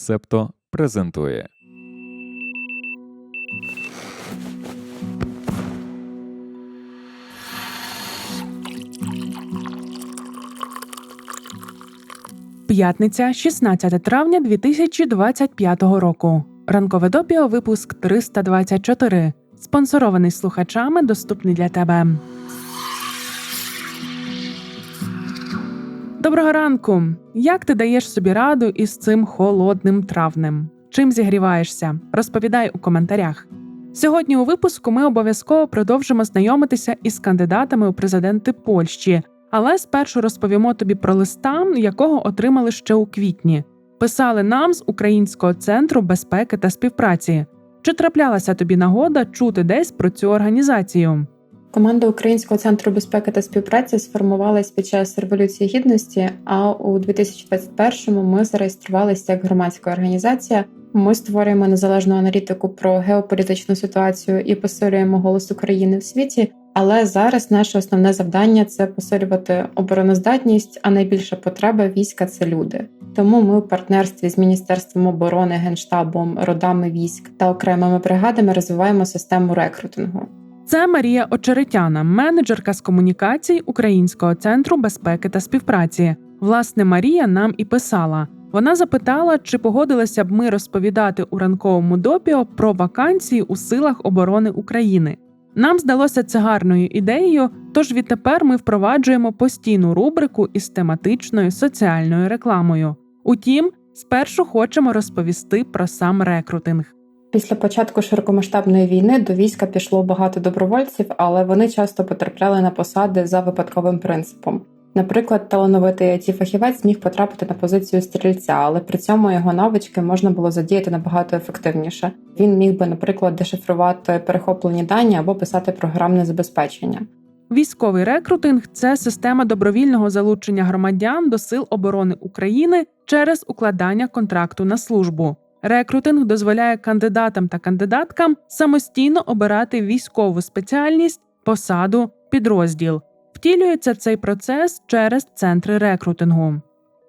Септо презентує. П'ятниця, 16 травня 2025 року. Ранкове допіо, випуск 324. Спонсорований слухачами, доступний для тебе. Доброго ранку! Як ти даєш собі раду із цим холодним травнем? Чим зігріваєшся? Розповідай у коментарях. Сьогодні у випуску ми обов'язково продовжимо знайомитися із кандидатами у президенти Польщі, але спершу розповімо тобі про листа, якого отримали ще у квітні. Писали нам з Українського центру безпеки та співпраці. Чи траплялася тобі нагода чути десь про цю організацію? Команда Українського центру безпеки та співпраці сформувалась під час революції гідності. А у 2021-му ми зареєструвалися як громадська організація. Ми створюємо незалежну аналітику про геополітичну ситуацію і посилюємо голос України в світі. Але зараз наше основне завдання це посилювати обороноздатність, а найбільша потреба війська це люди. Тому ми у партнерстві з Міністерством оборони, генштабом, родами військ та окремими бригадами розвиваємо систему рекрутингу. Це Марія Очеретяна, менеджерка з комунікацій Українського центру безпеки та співпраці. Власне, Марія нам і писала. Вона запитала, чи погодилися б ми розповідати у ранковому допіо про вакансії у силах оборони України. Нам здалося це гарною ідеєю, тож відтепер ми впроваджуємо постійну рубрику із тематичною соціальною рекламою. Утім, спершу хочемо розповісти про сам рекрутинг. Після початку широкомасштабної війни до війська пішло багато добровольців, але вони часто потрапляли на посади за випадковим принципом. Наприклад, талановитий it фахівець міг потрапити на позицію стрільця, але при цьому його навички можна було задіяти набагато ефективніше. Він міг би, наприклад, дешифрувати перехоплені дані або писати програмне забезпечення. Військовий рекрутинг це система добровільного залучення громадян до сил оборони України через укладання контракту на службу. Рекрутинг дозволяє кандидатам та кандидаткам самостійно обирати військову спеціальність, посаду, підрозділ. Втілюється цей процес через центри рекрутингу.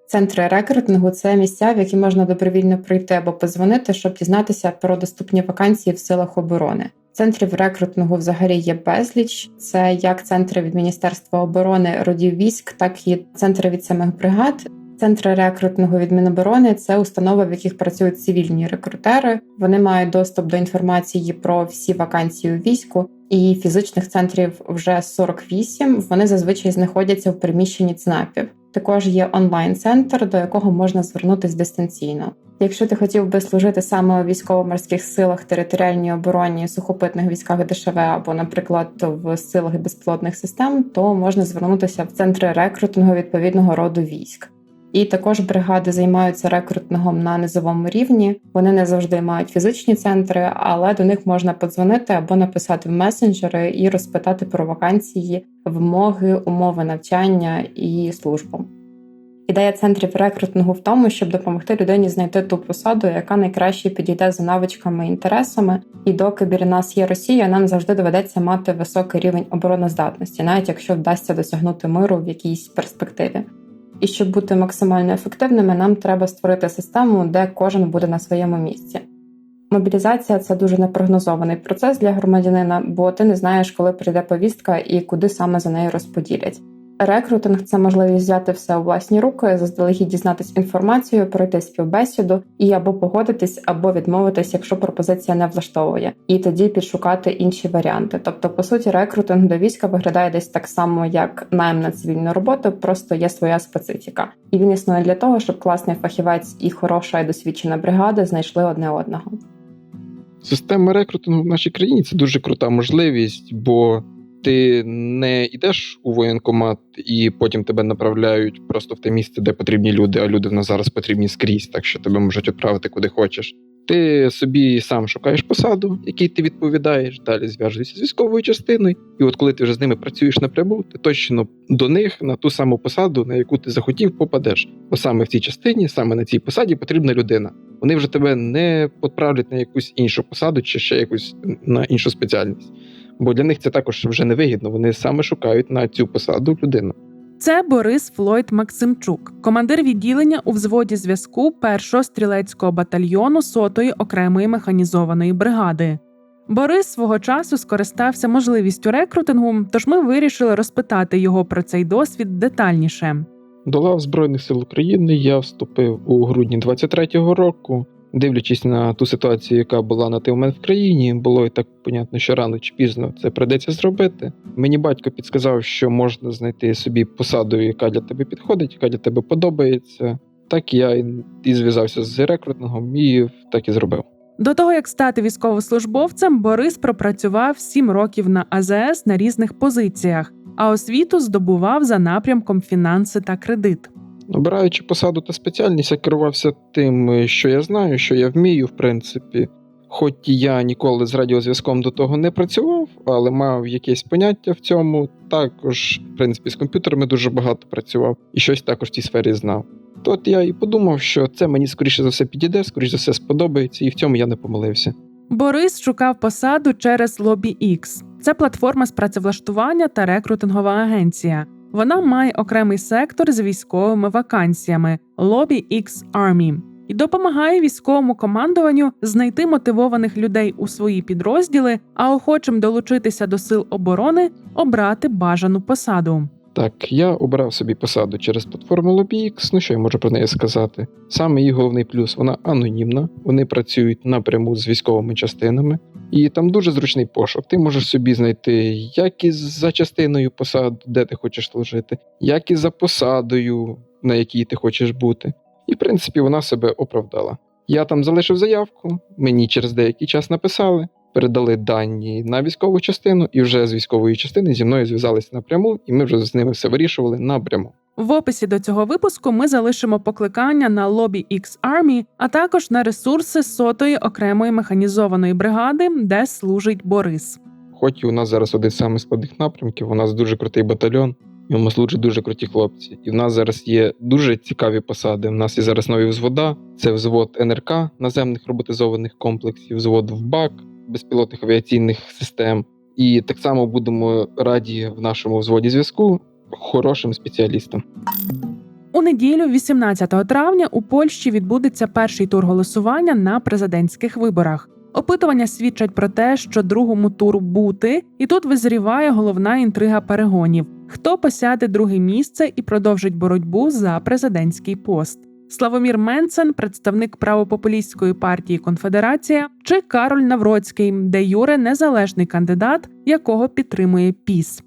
Центри рекрутингу це місця, в які можна добровільно прийти або позвонити, щоб дізнатися про доступні вакансії в силах оборони. Центрів рекрутингу взагалі є безліч. Це як центри від Міністерства оборони родів військ, так і центри від самих бригад. Центри рекрутингу від Міноборони це установи, в яких працюють цивільні рекрутери. Вони мають доступ до інформації про всі вакансії у війську. І фізичних центрів вже 48, Вони зазвичай знаходяться в приміщенні ЦНАПів. Також є онлайн-центр, до якого можна звернутися дистанційно. Якщо ти хотів би служити саме у військово-морських силах, територіальній обороні, сухопитних військах ДШВ або, наприклад, в силах безпілотних систем, то можна звернутися в центри рекрутингу відповідного роду військ. І також бригади займаються рекрутингом на низовому рівні. Вони не завжди мають фізичні центри, але до них можна подзвонити або написати в месенджери і розпитати про вакансії, вимоги, умови навчання і службу. Ідея центрів рекрутингу в тому, щоб допомогти людині знайти ту посаду, яка найкраще підійде за навичками і інтересами. І доки біля нас є Росія, нам завжди доведеться мати високий рівень обороноздатності, навіть якщо вдасться досягнути миру в якійсь перспективі. І щоб бути максимально ефективними, нам треба створити систему, де кожен буде на своєму місці. Мобілізація це дуже непрогнозований процес для громадянина, бо ти не знаєш, коли прийде повістка і куди саме за нею розподілять. Рекрутинг це можливість взяти все у власні руки, заздалегідь дізнатись інформацію, пройти співбесіду і або погодитись, або відмовитись, якщо пропозиція не влаштовує, і тоді підшукати інші варіанти. Тобто, по суті, рекрутинг до війська виглядає десь так само, як найм на цивільну роботу, просто є своя специфіка, і він існує для того, щоб класний фахівець і хороша і досвідчена бригада знайшли одне одного. Система рекрутингу в нашій країні це дуже крута можливість, бо ти не йдеш у воєнкомат і потім тебе направляють просто в те місце, де потрібні люди, а люди в нас зараз потрібні скрізь, так що тебе можуть відправити куди хочеш. Ти собі сам шукаєш посаду, якій ти відповідаєш, далі зв'яжуєшся з військовою частиною, і от коли ти вже з ними працюєш напряму, ти точно до них на ту саму посаду, на яку ти захотів, попадеш. Бо саме в цій частині, саме на цій посаді потрібна людина. Вони вже тебе не відправлять на якусь іншу посаду чи ще якусь на іншу спеціальність. Бо для них це також вже невигідно. Вони саме шукають на цю посаду людину. Це Борис Флойд Максимчук, командир відділення у взводі зв'язку 1-го стрілецького батальйону 100-ї окремої механізованої бригади. Борис свого часу скористався можливістю рекрутингу, тож ми вирішили розпитати його про цей досвід детальніше. До лав Збройних сил України я вступив у грудні 23-го року. Дивлячись на ту ситуацію, яка була на той момент в країні, було і так понятно, що рано чи пізно це прийдеться зробити. Мені батько підсказав, що можна знайти собі посаду, яка для тебе підходить, яка для тебе подобається. Так я і- зв'язався з рекрутингом, і так і зробив. До того як стати військовослужбовцем, Борис пропрацював 7 років на АЗС на різних позиціях, а освіту здобував за напрямком фінанси та кредит. Обираючи посаду та спеціальність, я керувався тим, що я знаю, що я вмію, в принципі. Хоч я ніколи з радіозв'язком до того не працював, але мав якесь поняття в цьому. Також, в принципі, з комп'ютерами дуже багато працював і щось також в цій сфері знав. То от я і подумав, що це мені скоріше за все підійде, скоріше за все сподобається, і в цьому я не помилився. Борис шукав посаду через LobbyX. Це платформа з працевлаштування та рекрутингова агенція. Вона має окремий сектор з військовими вакансіями LobbyX Army і допомагає військовому командуванню знайти мотивованих людей у свої підрозділи, а охочим долучитися до сил оборони обрати бажану посаду. Так, я обрав собі посаду через платформу LobbyX, ну що я можу про неї сказати. Саме її головний плюс вона анонімна, вони працюють напряму з військовими частинами, і там дуже зручний пошук. Ти можеш собі знайти як і за частиною посаду, де ти хочеш служити, як і за посадою, на якій ти хочеш бути. І в принципі вона себе оправдала. Я там залишив заявку, мені через деякий час написали, передали дані на військову частину, і вже з військової частини зі мною зв'язалися напряму, і ми вже з ними все вирішували напряму. В описі до цього випуску ми залишимо покликання на LobbyX Army, а також на ресурси сотої окремої механізованої бригади, де служить Борис. Хоч і у нас зараз один з самих складних напрямків, у нас дуже крутий батальйон, в йому служать дуже круті хлопці. І в нас зараз є дуже цікаві посади. У нас є зараз нові взвода. Це взвод НРК наземних роботизованих комплексів, взвод ВБАК безпілотних авіаційних систем. І так само будемо раді в нашому взводі зв'язку хорошим спеціалістам. У неділю, 18 травня, у Польщі відбудеться перший тур голосування на президентських виборах. Опитування свідчать про те, що другому туру бути, і тут визріває головна інтрига перегонів: хто посяде друге місце і продовжить боротьбу за президентський пост. Славомір Менцен, представник правопопулістської партії Конфедерація, чи Кароль Навроцький, де Юре незалежний кандидат, якого підтримує ПІС.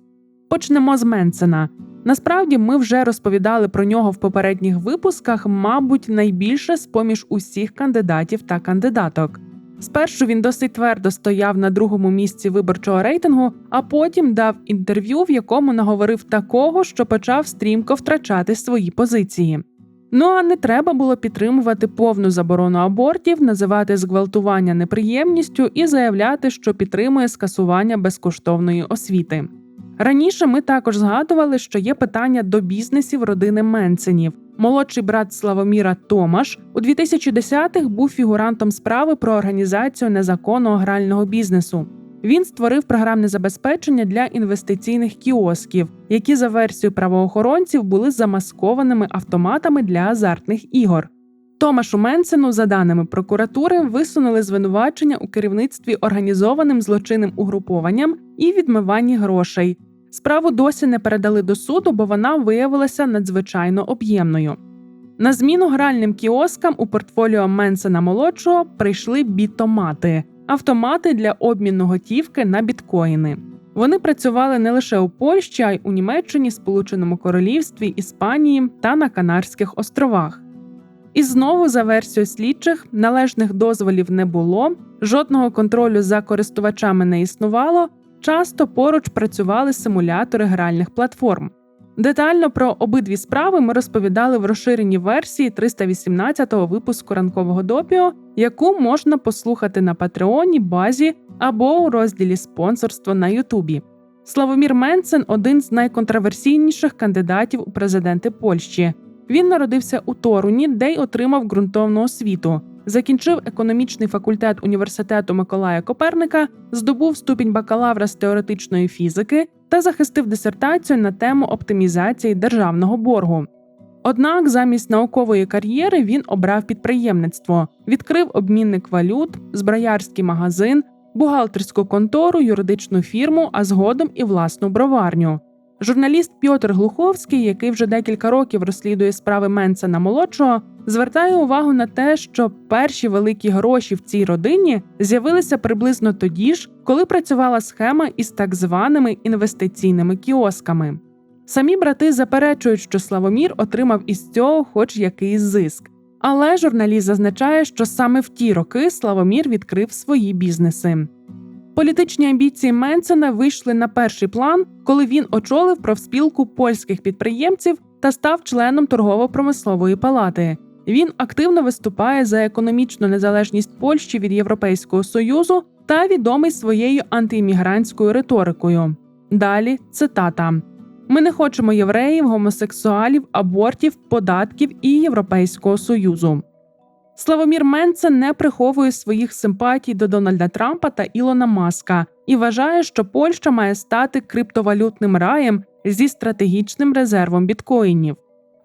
Почнемо з Менцена. Насправді ми вже розповідали про нього в попередніх випусках, мабуть, найбільше з поміж усіх кандидатів та кандидаток. Спершу він досить твердо стояв на другому місці виборчого рейтингу, а потім дав інтерв'ю, в якому наговорив такого, що почав стрімко втрачати свої позиції. Ну а не треба було підтримувати повну заборону абортів, називати зґвалтування неприємністю і заявляти, що підтримує скасування безкоштовної освіти. Раніше ми також згадували, що є питання до бізнесів родини Менценів. Молодший брат Славоміра Томаш у 2010-х був фігурантом справи про організацію незаконного грального бізнесу. Він створив програмне забезпечення для інвестиційних кіосків, які за версією правоохоронців були замаскованими автоматами для азартних ігор. Томашу Менсену, за даними прокуратури, висунули звинувачення у керівництві організованим злочинним угрупованням і відмиванні грошей. Справу досі не передали до суду, бо вона виявилася надзвичайно об'ємною. На зміну гральним кіоскам у портфоліо Менсена молодшого прийшли бітомати автомати для обміну готівки на біткоїни. Вони працювали не лише у Польщі, а й у Німеччині, Сполученому Королівстві, Іспанії та на Канарських островах. І знову, за версією слідчих, належних дозволів не було, жодного контролю за користувачами не існувало. Часто поруч працювали симулятори гральних платформ. Детально про обидві справи ми розповідали в розширеній версії 318-го випуску ранкового допіо, яку можна послухати на Патреоні, базі або у розділі спонсорство на Ютубі. Славомір Менцен один з найконтроверсійніших кандидатів у президенти Польщі. Він народився у Торуні, де й отримав ґрунтовну освіту. Закінчив економічний факультет університету Миколая Коперника, здобув ступінь бакалавра з теоретичної фізики та захистив дисертацію на тему оптимізації державного боргу. Однак замість наукової кар'єри він обрав підприємництво, відкрив обмінник валют, зброярський магазин, бухгалтерську контору, юридичну фірму, а згодом і власну броварню. Журналіст Пьотр Глуховський, який вже декілька років розслідує справи Менсена молодшого, звертає увагу на те, що перші великі гроші в цій родині з'явилися приблизно тоді ж, коли працювала схема із так званими інвестиційними кіосками. Самі брати заперечують, що Славомір отримав із цього хоч якийсь зиск. Але журналіст зазначає, що саме в ті роки Славомір відкрив свої бізнеси. Політичні амбіції Менсена вийшли на перший план, коли він очолив профспілку польських підприємців та став членом торгово-промислової палати. Він активно виступає за економічну незалежність Польщі від Європейського союзу та відомий своєю антиіммігрантською риторикою. Далі цитата: Ми не хочемо євреїв, гомосексуалів, абортів, податків і Європейського союзу. Славомір Менце не приховує своїх симпатій до Дональда Трампа та Ілона Маска і вважає, що Польща має стати криптовалютним раєм зі стратегічним резервом біткоїнів.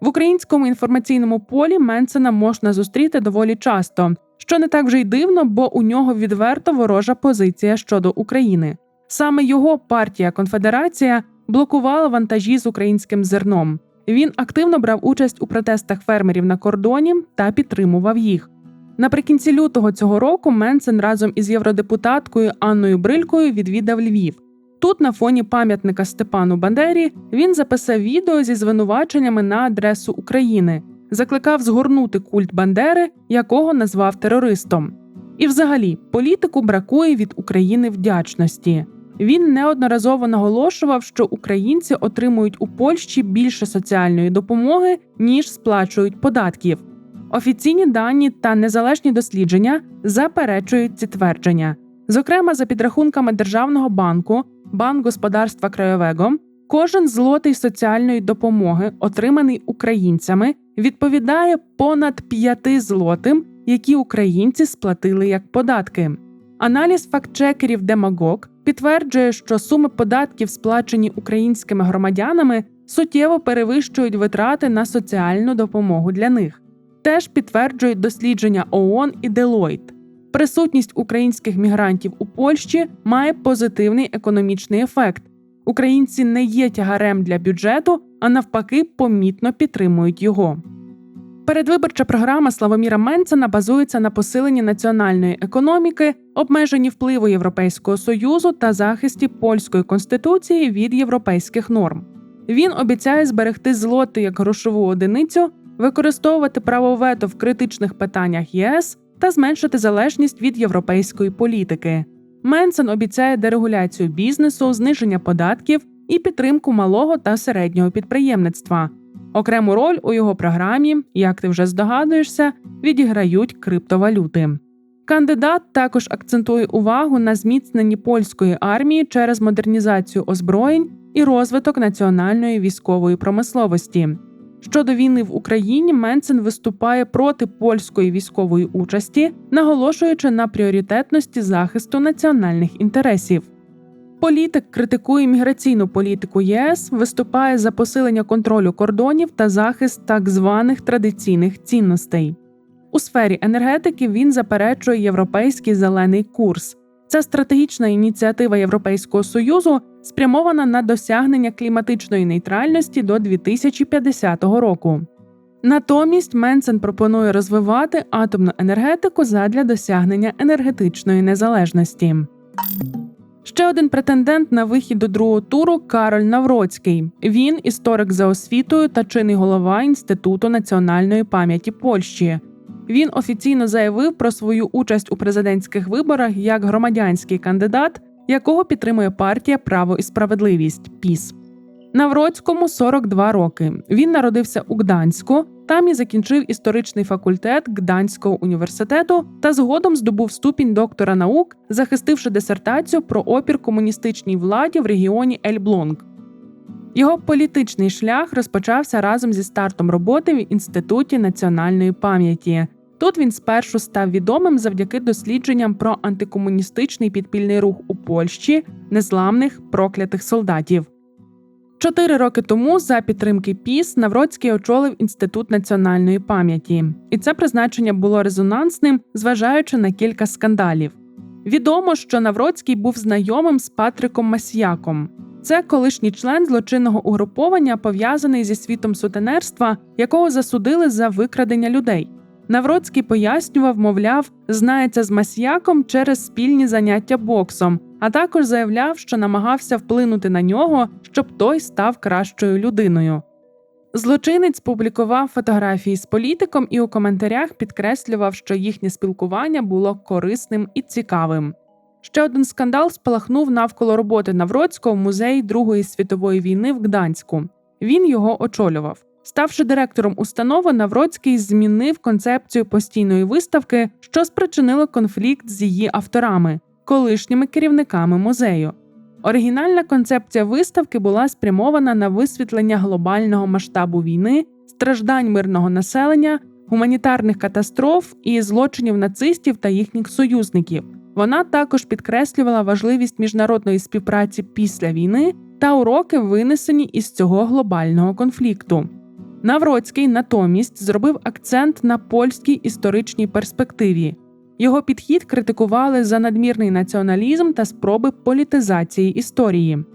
В українському інформаційному полі Менсена можна зустріти доволі часто, що не так вже й дивно, бо у нього відверто ворожа позиція щодо України. Саме його партія Конфедерація блокувала вантажі з українським зерном. Він активно брав участь у протестах фермерів на кордоні та підтримував їх. Наприкінці лютого цього року Менсен разом із євродепутаткою Анною Брилькою відвідав Львів. Тут, на фоні пам'ятника Степану Бандері, він записав відео зі звинуваченнями на адресу України, закликав згорнути культ Бандери, якого назвав терористом. І, взагалі, політику бракує від України вдячності. Він неодноразово наголошував, що українці отримують у Польщі більше соціальної допомоги, ніж сплачують податків. Офіційні дані та незалежні дослідження заперечують ці твердження. Зокрема, за підрахунками Державного банку, Банк господарства Крайовего, кожен злотий соціальної допомоги, отриманий українцями, відповідає понад п'яти злотим, які українці сплатили як податки. Аналіз фактчекерів Демагог підтверджує, що суми податків, сплачені українськими громадянами, суттєво перевищують витрати на соціальну допомогу для них. Теж підтверджують дослідження ООН і Deloitte. Присутність українських мігрантів у Польщі має позитивний економічний ефект. Українці не є тягарем для бюджету, а навпаки, помітно підтримують його. Передвиборча програма Славоміра Менцена базується на посиленні національної економіки, обмеженні впливу Європейського союзу та захисті польської конституції від європейських норм. Він обіцяє зберегти злоти як грошову одиницю, використовувати право вето в критичних питаннях ЄС та зменшити залежність від європейської політики. Менсен обіцяє дерегуляцію бізнесу, зниження податків і підтримку малого та середнього підприємництва. Окрему роль у його програмі, як ти вже здогадуєшся, відіграють криптовалюти. Кандидат також акцентує увагу на зміцненні польської армії через модернізацію озброєнь і розвиток національної військової промисловості. Щодо війни в Україні, Менцен виступає проти польської військової участі, наголошуючи на пріоритетності захисту національних інтересів. Політик критикує міграційну політику ЄС, виступає за посилення контролю кордонів та захист так званих традиційних цінностей. У сфері енергетики він заперечує європейський зелений курс. Це стратегічна ініціатива Європейського союзу, спрямована на досягнення кліматичної нейтральності до 2050 року. Натомість Менсен пропонує розвивати атомну енергетику задля досягнення енергетичної незалежності. Ще один претендент на вихід до другого туру Кароль Навроцький. Він історик за освітою та чинний голова Інституту національної пам'яті Польщі. Він офіційно заявив про свою участь у президентських виборах як громадянський кандидат, якого підтримує партія Право і справедливість ПІС. Навроцькому 42 роки. Він народився у Гданську, там закінчив історичний факультет Гданського університету та згодом здобув ступінь доктора наук, захистивши дисертацію про опір комуністичній владі в регіоні Ельблонг. Його політичний шлях розпочався разом зі стартом роботи в Інституті національної пам'яті. Тут він спершу став відомим завдяки дослідженням про антикомуністичний підпільний рух у Польщі незламних проклятих солдатів. Чотири роки тому за підтримки ПІС Навроцький очолив інститут національної пам'яті, і це призначення було резонансним, зважаючи на кілька скандалів. Відомо, що Навроцький був знайомим з Патриком Масьяком. Це колишній член злочинного угруповання, пов'язаний зі світом сутенерства, якого засудили за викрадення людей. Навроцький пояснював, мовляв, знається з Масьяком через спільні заняття боксом, а також заявляв, що намагався вплинути на нього, щоб той став кращою людиною. Злочинець публікував фотографії з політиком і у коментарях підкреслював, що їхнє спілкування було корисним і цікавим. Ще один скандал спалахнув навколо роботи Навроцького в музеї Другої світової війни в Гданську. Він його очолював. Ставши директором установи, Навроцький змінив концепцію постійної виставки, що спричинило конфлікт з її авторами, колишніми керівниками музею. Оригінальна концепція виставки була спрямована на висвітлення глобального масштабу війни, страждань мирного населення, гуманітарних катастроф і злочинів нацистів та їхніх союзників. Вона також підкреслювала важливість міжнародної співпраці після війни та уроки, винесені із цього глобального конфлікту. Навроцький натомість зробив акцент на польській історичній перспективі. Його підхід критикували за надмірний націоналізм та спроби політизації історії.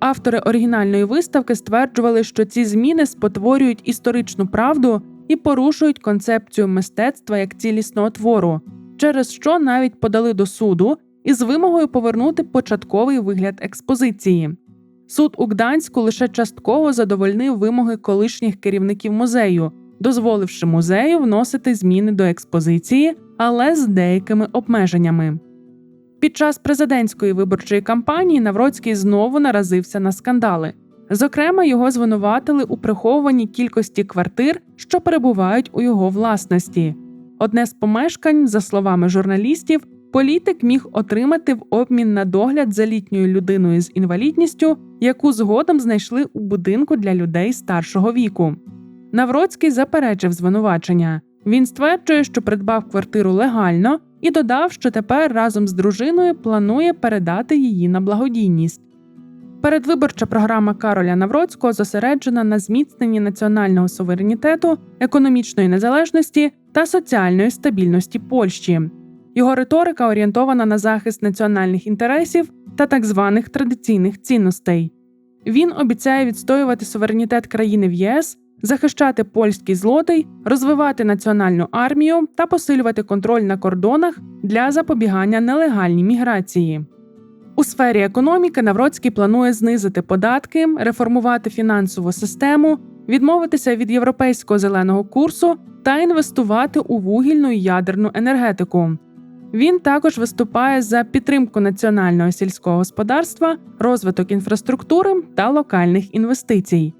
Автори оригінальної виставки стверджували, що ці зміни спотворюють історичну правду і порушують концепцію мистецтва як цілісного твору, через що навіть подали до суду із вимогою повернути початковий вигляд експозиції. Суд у Гданську лише частково задовольнив вимоги колишніх керівників музею, дозволивши музею вносити зміни до експозиції, але з деякими обмеженнями. Під час президентської виборчої кампанії Навроцький знову наразився на скандали. Зокрема, його звинуватили у приховуванні кількості квартир, що перебувають у його власності. Одне з помешкань, за словами журналістів, політик міг отримати в обмін на догляд за літньою людиною з інвалідністю, яку згодом знайшли у будинку для людей старшого віку. Навроцький заперечив звинувачення. Він стверджує, що придбав квартиру легально і додав, що тепер разом з дружиною планує передати її на благодійність. Передвиборча програма Кароля Навроцького зосереджена на зміцненні національного суверенітету, економічної незалежності та соціальної стабільності Польщі. Його риторика орієнтована на захист національних інтересів та так званих традиційних цінностей. Він обіцяє відстоювати суверенітет країни в ЄС, захищати польський злотий, розвивати національну армію та посилювати контроль на кордонах для запобігання нелегальній міграції. У сфері економіки Навроцький планує знизити податки, реформувати фінансову систему, відмовитися від європейського зеленого курсу та інвестувати у вугільну і ядерну енергетику. Він також виступає за підтримку національного сільського господарства, розвиток інфраструктури та локальних інвестицій.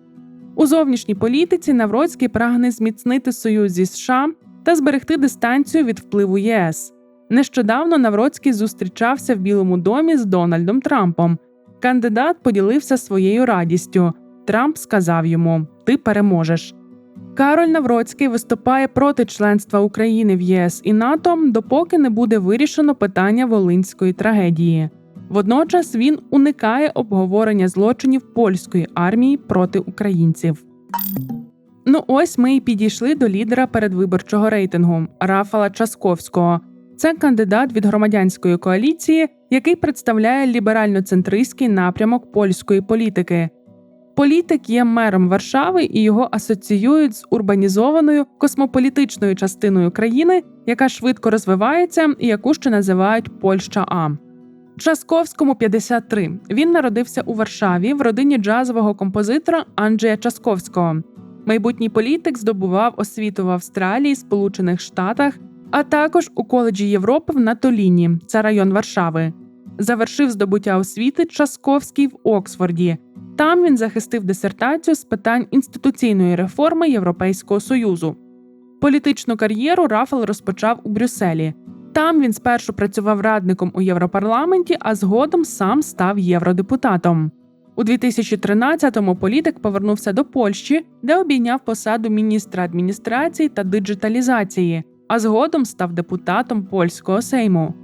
У зовнішній політиці Навроцький прагне зміцнити союз зі США та зберегти дистанцію від впливу ЄС. Нещодавно Навроцький зустрічався в Білому домі з Дональдом Трампом. Кандидат поділився своєю радістю. Трамп сказав йому: Ти переможеш. Кароль Навроцький виступає проти членства України в ЄС і НАТО, допоки не буде вирішено питання волинської трагедії. Водночас він уникає обговорення злочинів польської армії проти українців. Ну ось ми і підійшли до лідера передвиборчого рейтингу Рафала Часковського. Це кандидат від громадянської коаліції, який представляє ліберально-центристський напрямок польської політики. Політик є мером Варшави і його асоціюють з урбанізованою космополітичною частиною країни, яка швидко розвивається і яку ще називають Польща А. Часковському 53. Він народився у Варшаві в родині джазового композитора Анджея Часковського. Майбутній політик здобував освіту в Австралії, Сполучених Штатах, а також у коледжі Європи в Натоліні, це район Варшави. Завершив здобуття освіти Часковський в Оксфорді. Там він захистив дисертацію з питань інституційної реформи Європейського союзу. Політичну кар'єру Рафал розпочав у Брюсселі. Там він спершу працював радником у Європарламенті, а згодом сам став євродепутатом. У 2013-му політик повернувся до Польщі, де обійняв посаду міністра адміністрації та диджиталізації. а згодом став депутатом польського сейму.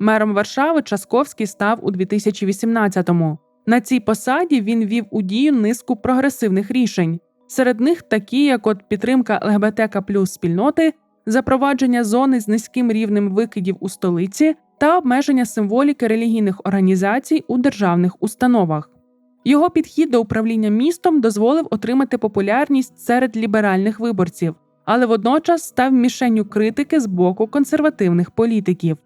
Мером Варшави Часковський став у 2018-му. На цій посаді він вів у дію низку прогресивних рішень. Серед них такі, як от підтримка ЛГБТК плюс спільноти, запровадження зони з низьким рівнем викидів у столиці та обмеження символіки релігійних організацій у державних установах. Його підхід до управління містом дозволив отримати популярність серед ліберальних виборців, але водночас став мішенню критики з боку консервативних політиків.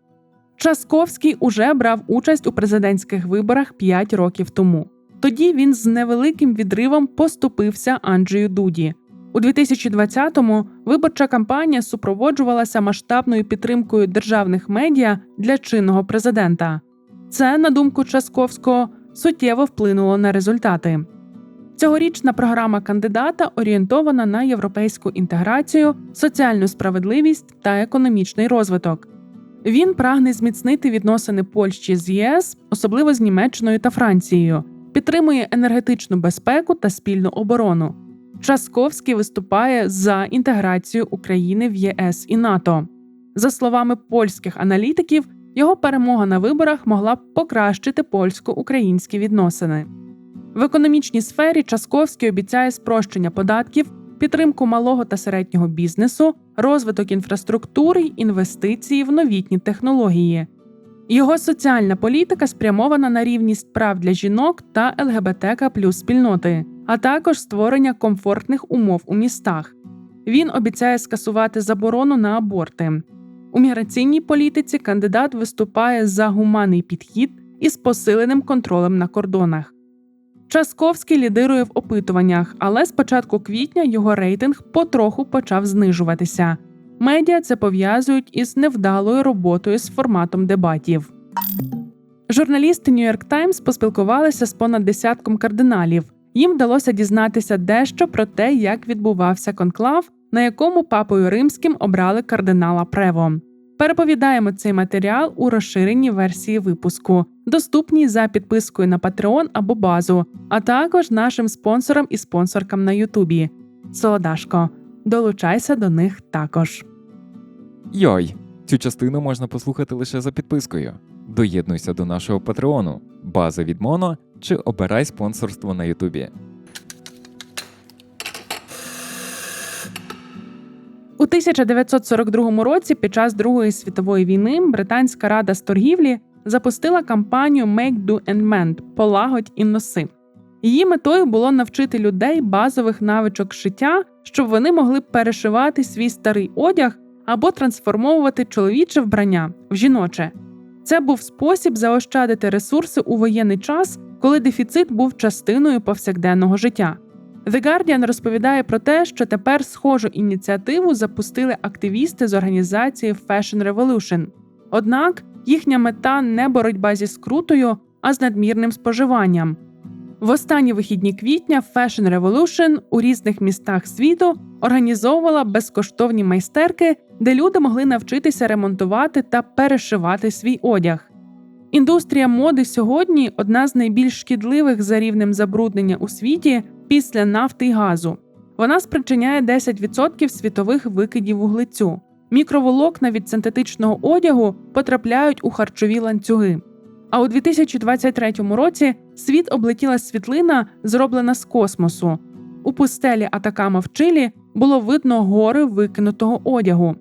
Часковський уже брав участь у президентських виборах 5 років тому. Тоді він з невеликим відривом поступився Анджею Дуді. У 2020-му виборча кампанія супроводжувалася масштабною підтримкою державних медіа для чинного президента. Це, на думку Часковського, суттєво вплинуло на результати. Цьогорічна програма кандидата орієнтована на європейську інтеграцію, соціальну справедливість та економічний розвиток. Він прагне зміцнити відносини Польщі з ЄС, особливо з Німеччиною та Францією, підтримує енергетичну безпеку та спільну оборону. Часковський виступає за інтеграцію України в ЄС і НАТО. За словами польських аналітиків, його перемога на виборах могла б покращити польсько-українські відносини. В економічній сфері Часковський обіцяє спрощення податків, підтримку малого та середнього бізнесу, розвиток інфраструктури й інвестиції в новітні технології. Його соціальна політика спрямована на рівність прав для жінок та ЛГБТК плюс спільноти, а також створення комфортних умов у містах. Він обіцяє скасувати заборону на аборти. У міграційній політиці кандидат виступає за гуманний підхід із посиленим контролем на кордонах. Часковський лідирує в опитуваннях, але з початку квітня його рейтинг потроху почав знижуватися. Медіа це пов'язують із невдалою роботою з форматом дебатів. Журналісти New York Times поспілкувалися з понад десятком кардиналів. Їм вдалося дізнатися дещо про те, як відбувався конклав, на якому папою римським обрали кардинала Прево. Переповідаємо цей матеріал у розширеній версії випуску, доступній за підпискою на Patreon або базу, а також нашим спонсорам і спонсоркам на Ютубі. Солодашко, долучайся до них також. Йой, цю частину можна послухати лише за підпискою. Доєднуйся до нашого патреону, база від Моно чи обирай спонсорство на Ютубі. У 1942 році, під час Другої світової війни, Британська рада з торгівлі запустила кампанію Make Do and Mend – полагодь і носи. Її метою було навчити людей базових навичок шиття, щоб вони могли перешивати свій старий одяг або трансформовувати чоловіче вбрання в жіноче. Це був спосіб заощадити ресурси у воєнний час, коли дефіцит був частиною повсякденного життя. The Guardian розповідає про те, що тепер схожу ініціативу запустили активісти з організації Fashion Revolution. Однак їхня мета не боротьба зі скрутою, а з надмірним споживанням. В останні вихідні квітня Fashion Revolution у різних містах світу організовувала безкоштовні майстерки, де люди могли навчитися ремонтувати та перешивати свій одяг. Індустрія моди сьогодні одна з найбільш шкідливих за рівнем забруднення у світі після нафти й газу. Вона спричиняє 10% світових викидів вуглецю. Мікроволокна від синтетичного одягу потрапляють у харчові ланцюги. А у 2023 році світ облетіла світлина, зроблена з космосу. У пустелі Атакама в Чилі було видно гори викинутого одягу.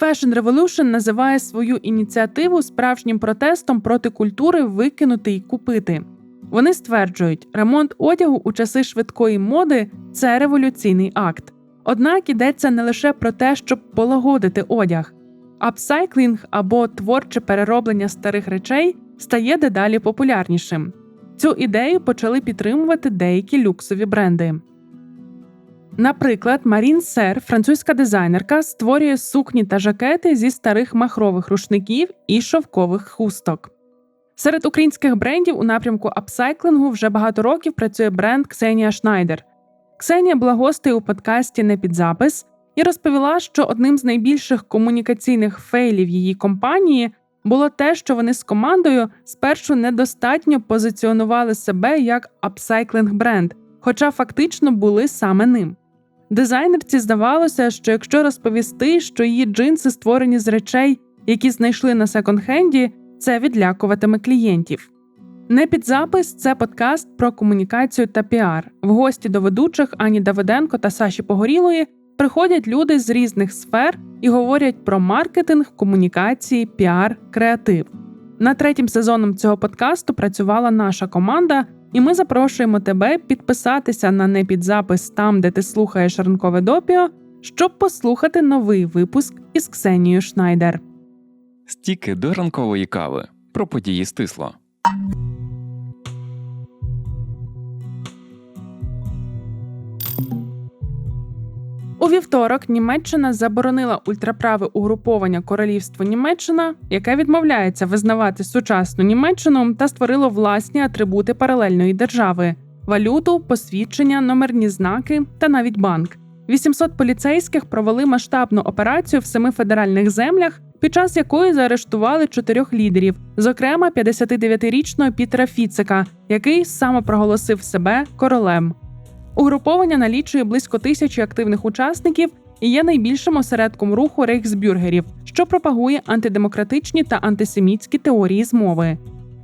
Fashion Revolution називає свою ініціативу справжнім протестом проти культури викинути й купити. Вони стверджують, ремонт одягу у часи швидкої моди це революційний акт. Однак йдеться не лише про те, щоб полагодити одяг. Апсайклінг або творче перероблення старих речей стає дедалі популярнішим. Цю ідею почали підтримувати деякі люксові бренди. Наприклад, Марін Сер, французька дизайнерка, створює сукні та жакети зі старих махрових рушників і шовкових хусток. Серед українських брендів у напрямку апсайклингу вже багато років працює бренд Ксенія Шнайдер. Ксенія була гостею у подкасті не під запис і розповіла, що одним з найбільших комунікаційних фейлів її компанії було те, що вони з командою спершу недостатньо позиціонували себе як апсайклинг бренд, хоча фактично були саме ним. Дизайнерці здавалося, що якщо розповісти, що її джинси створені з речей, які знайшли на секонд-хенді, це відлякуватиме клієнтів. Не під запис це подкаст про комунікацію та піар. В гості до ведучих Ані Давиденко та Саші Погорілої приходять люди з різних сфер і говорять про маркетинг, комунікації, піар, креатив. Над третім сезоном цього подкасту працювала наша команда, і ми запрошуємо тебе підписатися на не під запис там, де ти слухаєш ранкове допіо, щоб послухати новий випуск із Ксенією Шнайдер. Стіки до ранкової кави про події стисло. У вівторок Німеччина заборонила ультраправе угруповання Королівство Німеччина, яке відмовляється визнавати сучасну Німеччину та створило власні атрибути паралельної держави: валюту, посвідчення, номерні знаки та навіть банк. 800 поліцейських провели масштабну операцію в семи федеральних землях, під час якої заарештували чотирьох лідерів, зокрема 59-річного Пітера Фіцика, який самопроголосив себе королем. Угруповання налічує близько тисячі активних учасників і є найбільшим осередком руху рейхсбюргерів, що пропагує антидемократичні та антисемітські теорії змови.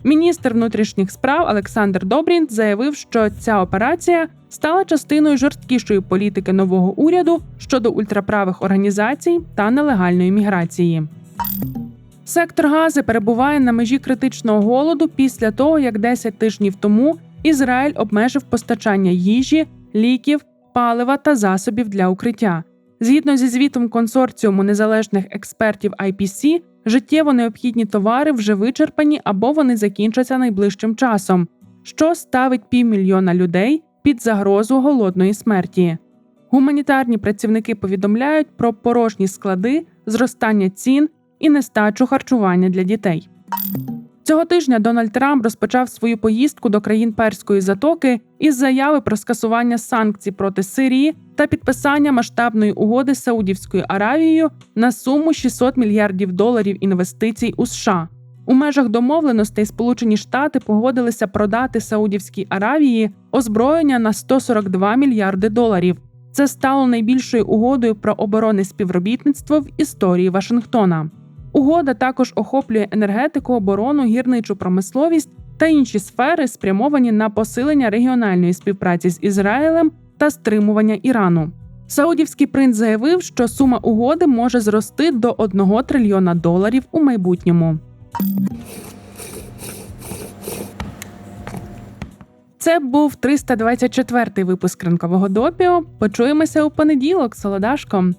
Міністр внутрішніх справ Олександр Добрін заявив, що ця операція стала частиною жорсткішої політики нового уряду щодо ультраправих організацій та нелегальної міграції. Сектор Гази перебуває на межі критичного голоду після того, як 10 тижнів тому Ізраїль обмежив постачання їжі, ліків, палива та засобів для укриття. Згідно зі звітом консорціуму незалежних експертів IPC, життєво необхідні товари вже вичерпані або вони закінчаться найближчим часом, що ставить півмільйона людей під загрозу голодної смерті. Гуманітарні працівники повідомляють про порожні склади, зростання цін і нестачу харчування для дітей. Цього тижня Дональд Трамп розпочав свою поїздку до країн Перської затоки із заяви про скасування санкцій проти Сирії та підписання масштабної угоди з Саудівською Аравією на суму 600 мільярдів доларів інвестицій у США. У межах домовленостей Сполучені Штати погодилися продати Саудівській Аравії озброєння на 142 мільярди доларів. Це стало найбільшою угодою про оборонне співробітництво в історії Вашингтона. Угода також охоплює енергетику, оборону, гірничу промисловість та інші сфери, спрямовані на посилення регіональної співпраці з Ізраїлем та стримування Ірану. Саудівський принц заявив, що сума угоди може зрости до 1 трильйона доларів у майбутньому. Це був 324-й випуск ранкового допіо. Почуємося у понеділок, солодашком.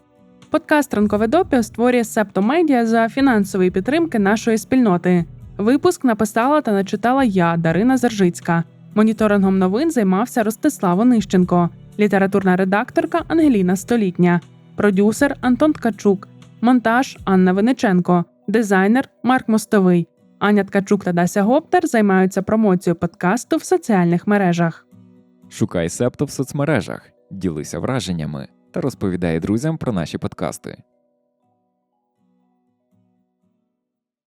Подкаст Ранкове допіо створює Септомедіа за фінансової підтримки нашої спільноти. Випуск написала та начитала я, Дарина Заржицька. Моніторингом новин займався Ростислав Онищенко, літературна редакторка Ангеліна Столітня, продюсер Антон Ткачук, монтаж Анна Виниченко, дизайнер Марк Мостовий. Аня Ткачук та Дася Гоптер займаються промоцією подкасту в соціальних мережах. Шукай септо в соцмережах, ділися враженнями та розповідає друзям про наші подкасти.